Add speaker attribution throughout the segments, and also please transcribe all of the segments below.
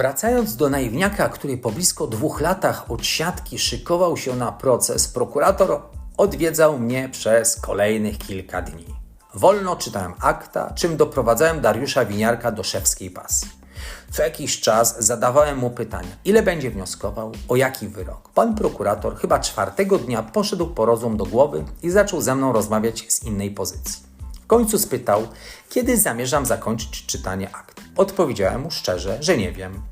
Speaker 1: Wracając do naiwniaka, który po blisko dwóch latach od siatki szykował się na proces, prokurator odwiedzał mnie przez kolejnych kilka dni. Wolno czytałem akta, czym doprowadzałem Dariusza Winiarka do szewskiej pasji. Co jakiś czas zadawałem mu pytania, ile będzie wnioskował, o jaki wyrok. Pan prokurator chyba czwartego dnia poszedł po rozum do głowy i zaczął ze mną rozmawiać z innej pozycji. W końcu spytał, kiedy zamierzam zakończyć czytanie akt. Odpowiedziałem mu szczerze, że nie wiem.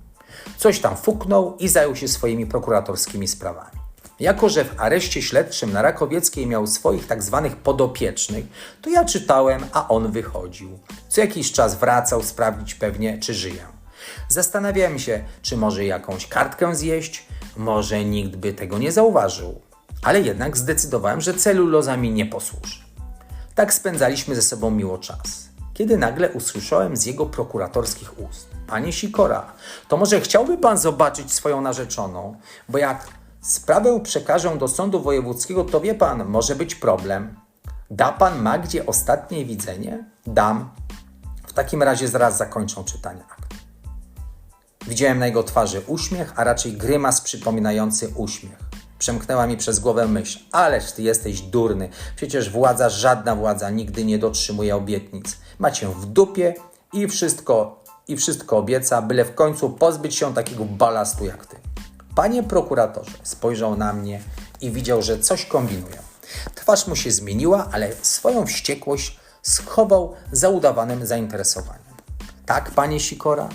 Speaker 1: Coś tam fuknął i zajął się swoimi prokuratorskimi sprawami. Jako, że w areszcie śledczym na Rakowieckiej miał swoich tak zwanych podopiecznych, to ja czytałem, a on wychodził. Co jakiś czas wracał sprawdzić pewnie, czy żyję. Zastanawiałem się, czy może jakąś kartkę zjeść, może nikt by tego nie zauważył. Ale jednak zdecydowałem, że celuloza mi nie posłuży. Tak spędzaliśmy ze sobą miło czas. Kiedy nagle usłyszałem z jego prokuratorskich ust: Panie Sikora, to może chciałby pan zobaczyć swoją narzeczoną, bo jak sprawę przekażę do sądu wojewódzkiego, to wie pan, może być problem. Da pan Magdzie ostatnie widzenie? Dam. W takim razie zaraz zakończą czytanie akt. Widziałem na jego twarzy uśmiech, a raczej grymas przypominający uśmiech. Przemknęła mi przez głowę myśl, ależ ty jesteś durny, przecież władza, żadna władza nigdy nie dotrzymuje obietnic. Macie w dupie i wszystko, i wszystko obieca, byle w końcu pozbyć się takiego balastu jak ty. Panie prokuratorze, spojrzał na mnie i widział, że coś kombinuję. Twarz mu się zmieniła, ale swoją wściekłość schował za udawanym zainteresowaniem. Tak, panie Sikora?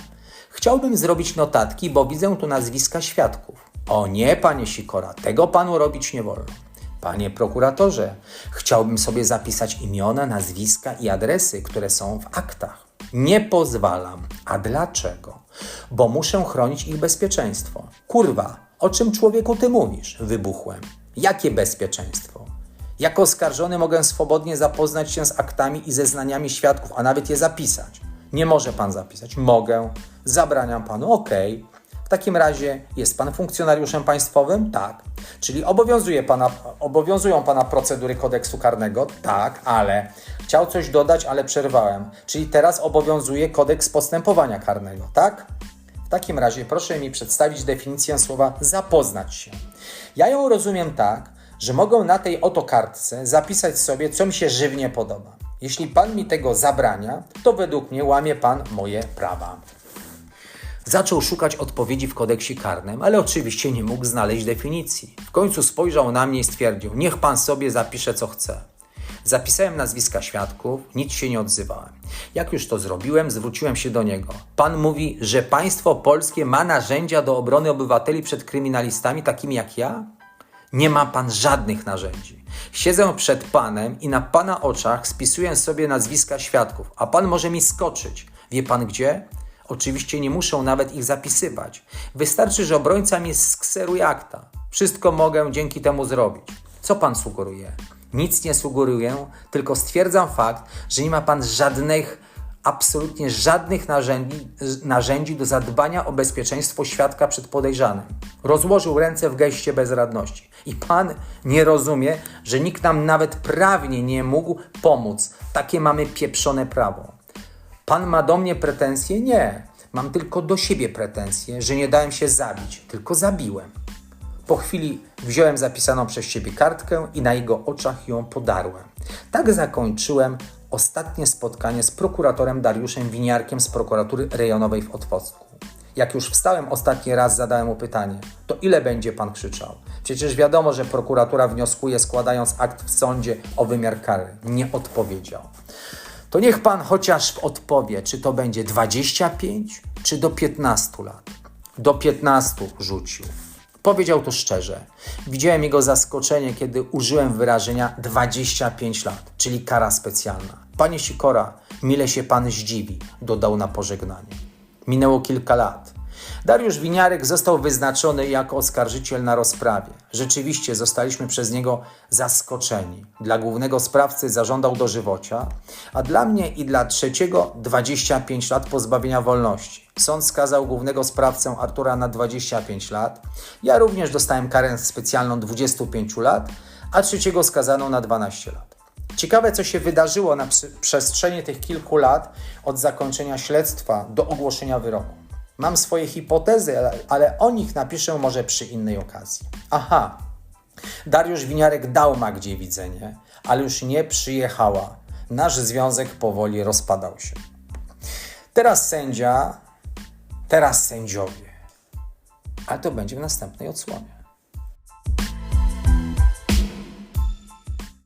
Speaker 1: Chciałbym zrobić notatki, bo widzę tu nazwiska świadków. O nie, panie Sikora, tego panu robić nie wolno. Panie prokuratorze, chciałbym sobie zapisać imiona, nazwiska i adresy, które są w aktach. Nie pozwalam. A dlaczego? Bo muszę chronić ich bezpieczeństwo. Kurwa, o czym człowieku ty mówisz? Wybuchłem. Jakie bezpieczeństwo? Jako oskarżony mogę swobodnie zapoznać się z aktami i zeznaniami świadków, a nawet je zapisać. Nie może pan zapisać. Mogę. Zabraniam panu. Okej. W takim razie jest pan funkcjonariuszem państwowym? Tak. Czyli obowiązuje pana, obowiązują pana procedury kodeksu karnego? Tak, ale chciał coś dodać, ale przerwałem. Czyli teraz obowiązuje kodeks postępowania karnego, tak? W takim razie proszę mi przedstawić definicję słowa zapoznać się. Ja ją rozumiem tak, że mogę na tej oto kartce zapisać sobie, co mi się żywnie podoba. Jeśli pan mi tego zabrania, to według mnie łamie pan moje prawa. Zaczął szukać odpowiedzi w kodeksie karnym, ale oczywiście nie mógł znaleźć definicji. W końcu spojrzał na mnie i stwierdził: Niech pan sobie zapisze co chce. Zapisałem nazwiska świadków, nic się nie odzywałem. Jak już to zrobiłem, zwróciłem się do niego. Pan mówi, że państwo polskie ma narzędzia do obrony obywateli przed kryminalistami takimi jak ja? Nie ma pan żadnych narzędzi. Siedzę przed panem i na pana oczach spisuję sobie nazwiska świadków, a pan może mi skoczyć. Wie pan gdzie? Oczywiście nie muszę nawet ich zapisywać. Wystarczy, że obrońca mi skseruje akta. Wszystko mogę dzięki temu zrobić. Co pan sugeruje? Nic nie sugeruję, tylko stwierdzam fakt, że nie ma pan żadnych, absolutnie żadnych narzędzi, narzędzi do zadbania o bezpieczeństwo świadka przed podejrzanym. Rozłożył ręce w geście bezradności. I pan nie rozumie, że nikt nam nawet prawnie nie mógł pomóc. Takie mamy pieprzone prawo. Pan ma do mnie pretensje? Nie. Mam tylko do siebie pretensje, że nie dałem się zabić, tylko zabiłem. Po chwili wziąłem zapisaną przez siebie kartkę i na jego oczach ją podarłem. Tak zakończyłem ostatnie spotkanie z prokuratorem Dariuszem Winiarkiem z prokuratury rejonowej w Otwocku. Jak już wstałem ostatni raz, zadałem mu pytanie: To ile będzie pan krzyczał? Przecież wiadomo, że prokuratura wnioskuje, składając akt w sądzie o wymiar kary. Nie odpowiedział. To niech pan chociaż odpowie, czy to będzie 25, czy do 15 lat. Do 15 rzucił. Powiedział to szczerze. Widziałem jego zaskoczenie, kiedy użyłem wyrażenia 25 lat, czyli kara specjalna. Panie Sikora, mile się pan zdziwi, dodał na pożegnanie. Minęło kilka lat. Dariusz Winiarek został wyznaczony jako oskarżyciel na rozprawie. Rzeczywiście zostaliśmy przez niego zaskoczeni. Dla głównego sprawcy zażądał dożywocia, a dla mnie i dla trzeciego 25 lat pozbawienia wolności. Sąd skazał głównego sprawcę Artura na 25 lat. Ja również dostałem karę specjalną 25 lat, a trzeciego skazano na 12 lat. Ciekawe, co się wydarzyło na przestrzeni tych kilku lat od zakończenia śledztwa do ogłoszenia wyroku. Mam swoje hipotezy, ale, o nich napiszę może przy innej okazji. Aha, Dariusz Winiarek dał Magdzie widzenie, ale już nie przyjechała. Nasz związek powoli rozpadał się. Teraz sędzia, teraz sędziowie. Ale to będzie w następnej odsłonie.